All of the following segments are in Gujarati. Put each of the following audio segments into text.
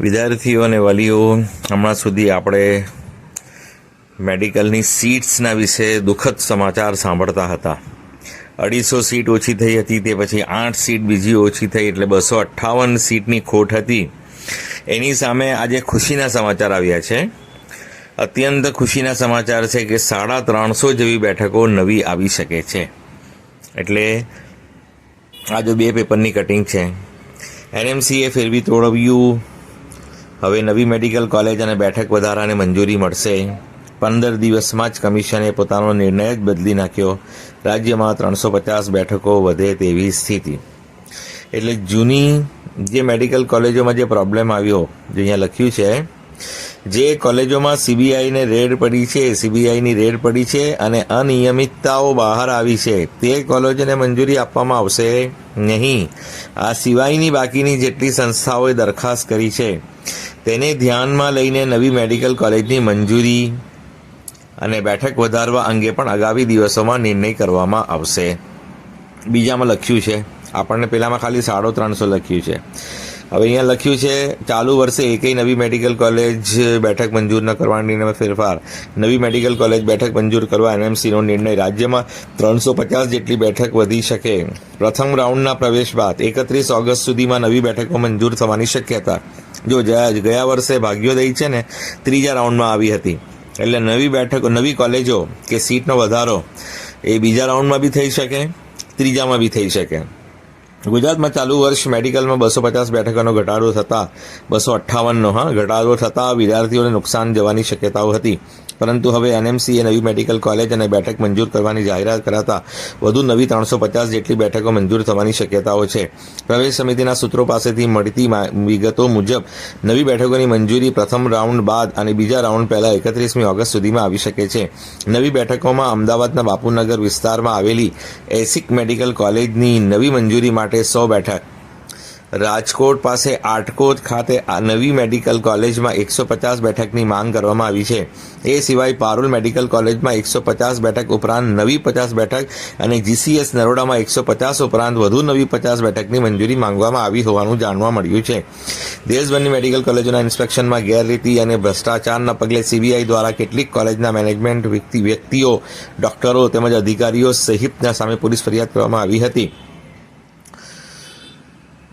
વિદ્યાર્થીઓ અને વાલીઓ, હમણાં સુધી આપણે મેડિકલની સીટ્સના વિશે દુઃખદ સમાચાર સાંભળતા હતા. અઢીસો સીટ ઓછી થઈ હતી, તે પછી આઠ સીટ બીજી ઓછી થઈ, એટલે બસો અઠ્ઠાવન સીટની ખોટ હતી. એની સામે આજે ખુશીના સમાચાર આવ્યા છે. અત્યંત ખુશીના સમાચાર છે કે સાડા ત્રણસો જેવી બેઠકો નવી આવી શકે છે. એટલે આ જો બે પેપરની કટિંગ છે. એનએમસીએ ફેરવી તોડવ્યું. હવે નવી મેડિકલ કોલેજ અને બેઠક વધારાને મંજૂરી મળશે. પંદર દિવસમાં જ કમિશને પોતાનો નિર્ણય જ બદલી નાખ્યો. રાજ્યમાં ત્રણસો પચાસ બેઠકો વધે તેવી સ્થિતિ. એટલે જૂની જે મેડિકલ કોલેજોમાં જે પ્રોબ્લેમ આવ્યો, જે અહીંયા લખ્યું છે, જે કોલેજોમાં સીબીઆઈને રેડ પડી છે, સીબીઆઈની રેડ પડી છે અને અનિયમિતતાઓ બહાર આવી છે, તે કોલેજોને મંજૂરી આપવામાં આવશે નહીં. આ સિવાયની બાકીની જેટલી સંસ્થાઓએ દરખાસ્ત કરી છે. તેને ધ્યાનમાં લઈને નવી મેડિકલ કોલેજની મંજૂરી અને બેઠક વધારવા અંગે પણ આગામી દિવસોમાં નિર્ણય કરવામાં આવશે. બીજામાં લખ્યું છે, આપણને પહેલાંમાં ખાલી સાડો ત્રણસો લખ્યું છે. હવે અહીંયા લખ્યું છે, ચાલુ વર્ષે એકેય નવી મેડિકલ કોલેજ બેઠક મંજૂર ન કરવાની ફેરફાર. નવી મેડિકલ કોલેજ બેઠક મંજૂર કરવા એનએમસીનો નિર્ણય રાજ્યમાં ત્રણસો પચાસ જેટલી બેઠક વધી શકે. પ્રથમ રાઉન્ડના પ્રવેશ બાદ એકત્રીસ ઓગસ્ટ સુધીમાં નવી બેઠકો મંજૂર થવાની શક્યતા. જો ગયા વર્ષે ભાગ્યોદય છે ને, ત્રીજા રાઉન્ડમાં આવી હતી. એટલે નવી બેઠકો, નવી કોલેજો કે સીટનો વધારો એ બીજા રાઉન્ડમાં બી થઈ શકે, ત્રીજામાં બી થઈ શકે. ગુજરાતમાં ચાલુ વર્ષ મેડિકલમાં બસો પચાસ બેઠકોનો ઘટાડો થતાં બસો અઠ્ઠાવનનો, હા, ઘટાડો થતાં વિદ્યાર્થીઓને નુકસાન જવાની શક્યતાઓ હતી. પરંતુ હવે એનએમસીએ નવી મેડિકલ કોલેજ અને બેઠક મંજૂર કરવાની જાહેરાત કરાતા વધુ નવી ત્રણસો પચાસ જેટલી બેઠકો મંજૂર થવાની શક્યતાઓ છે. પ્રવેશ સમિતિના સૂત્રો પાસેથી મળતી વિગતો મુજબ, નવી બેઠકોની મંજૂરી પ્રથમ રાઉન્ડ બાદ અને બીજા રાઉન્ડ પહેલા એકત્રીસમી ઓગસ્ટ સુધીમાં આવી શકે છે. નવી બેઠકોમાં અમદાવાદના બાપુનગર વિસ્તારમાં આવેલી એસિક મેડિકલ કોલેજની નવી મંજૂરી માટે સો બેઠક રાજકોટ પાસે આટકોટ ખાતે નવી મેડિકલ કોલેજમાં એકસો પચાસ બેઠકની માંગ કરવામાં આવી છે. એ સિવાય પારુલ મેડિકલ કોલેજમાં એકસો પચાસ બેઠક ઉપરાંત નવી પચાસ બેઠક અને જીસીએસ નરોડામાં એકસો પચાસ ઉપરાંત વધુ નવી પચાસ બેઠકની મંજૂરી માંગવામાં આવી હોવાનું જાણવા મળ્યું છે. દેશભરની મેડિકલ કોલેજોના ઇન્સ્પેક્શનમાં ગેરરીતિ અને ભ્રષ્ટાચારના પગલે સીબીઆઈ દ્વારા કેટલીક કોલેજના મેનેજમેન્ટ વ્યક્તિ વ્યક્તિઓ, ડોક્ટરો તેમજ અધિકારીઓ સહિતના સામે પોલીસ ફરિયાદ કરવામાં આવી હતી.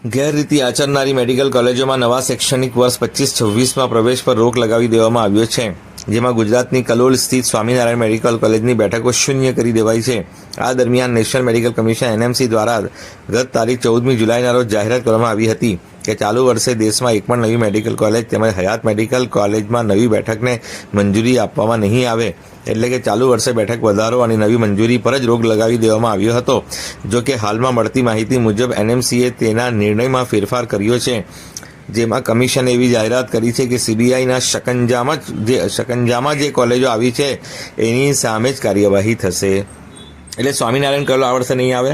ગેરરીતિ આચરનારી મેડિકલ કોલેજોમાં નવા શૈક્ષણિક વર્ષ પચીસ છવ્વીસમાં પ્રવેશ પર રોક લગાવી દેવામાં આવ્યો છે. જેમાં ગુજરાતની કલોલ સ્થિત સ્વામિનારાયણ મેડિકલ કોલેજની બેઠકો શૂન્ય કરી દેવાઈ છે. આ દરમિયાન નેશનલ મેડિકલ કમિશન એનએમસી દ્વારા ગત તારીખ ચૌદમી જુલાઈના રોજ જાહેરાત કરવામાં આવી હતી કે ચાલુ વર્ષે દેશમાં એક પણ નવી મેડિકલ કોલેજ તેમજ હયાત મેડિકલ કોલેજમાં નવી બેઠકને મંજૂરી આપવામાં નહીં આવે. એટલે કે ચાલુ વર્ષે બેઠક વધારો અને નવી મંજૂરી પર જ રોક લગાવી દેવામાં આવ્યો હતો. જો કે હાલમાં મળતી માહિતી મુજબ એનએમસીએ તેના નિર્ણયમાં ફેરફાર કર્યો છે. જેમાં કમિશને એવી જાહેરાત કરી છે કે સીબીઆઈના શકંજામાં જ શકંજામાં જે કોલેજો આવી છે, એની સામે જ કાર્યવાહી થશે. એટલે સ્વામિનારાયણ કલો આ વર્ષે નહીં આવે.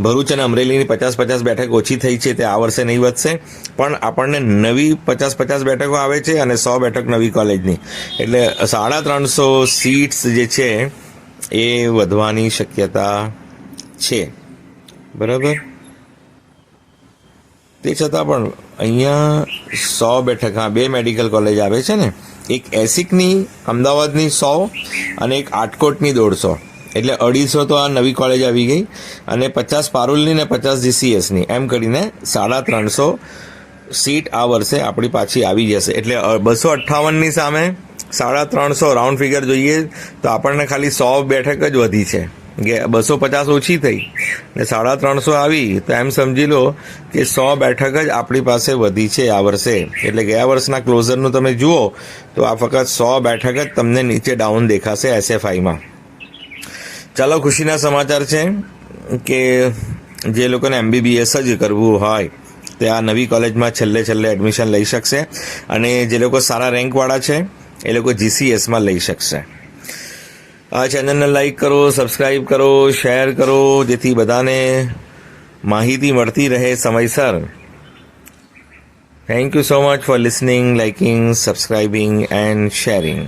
ભરૂચ અને અમરેલીની પચાસ પચાસ બેઠક ઓછી થઈ છે, તે આ વર્ષે નહીં વધશે. પણ આપણને નવી પચાસ પચાસ બેઠકો આવે છે અને સો બેઠક નવી કોલેજની. એટલે સાડા ત્રણસો સીટ્સ જે છે, એ વધવાની શક્યતા છે. બરાબર? તે છતાં પણ અહીંયા સો બેઠક, હા, બે મેડિકલ કોલેજ આવે છે ને. એક એસિકની, અમદાવાદની સો અને એક આટકોટની દોઢસો. એટલે અઢીસો તો આ નવી કોલેજ આવી ગઈ અને પચાસ પારુલની ને પચાસ જીસીએસની. એમ કરીને સાડા ત્રણસો સીટ આ વર્ષે આપણી પાછી આવી જશે. એટલે બસો અઠ્ઠાવનની સામે સાડા ત્રણસો રાઉન્ડ ફિગર જોઈએ તો આપણને ખાલી સો બેઠક જ વધી છે. બસો પચાસ ઓછી થઈ ને સાડા ત્રણસો આવી, તો એમ સમજી લો કે સો બેઠક જ આપણી પાસે વધી છે આ વર્ષે. એટલે ગયા વર્ષના ક્લોઝરનું તમે જુઓ, તો આ ફક્ત સો બેઠક જ તમને નીચે ડાઉન દેખાશે એસએફઆઈમાં ચાલો ખુશીના સમાચાર છે કે જે લોકોને એમબીબીએસ જ કરવું હોય, તે આ નવી કોલેજમાં છેલ્લે છેલ્લે એડમિશન લઈ શકશે અને જે લોકો સારા રેન્કવાળા છે, એ લોકો જીસીએસમાં લઈ શકશે. ચેનલને લાઈક કરો સબસ્ક્રાઈબ કરો શેર કરો જેથી બધાને માહિતી મળતી રહે સમયસર thank you so much for listening liking subscribing and sharing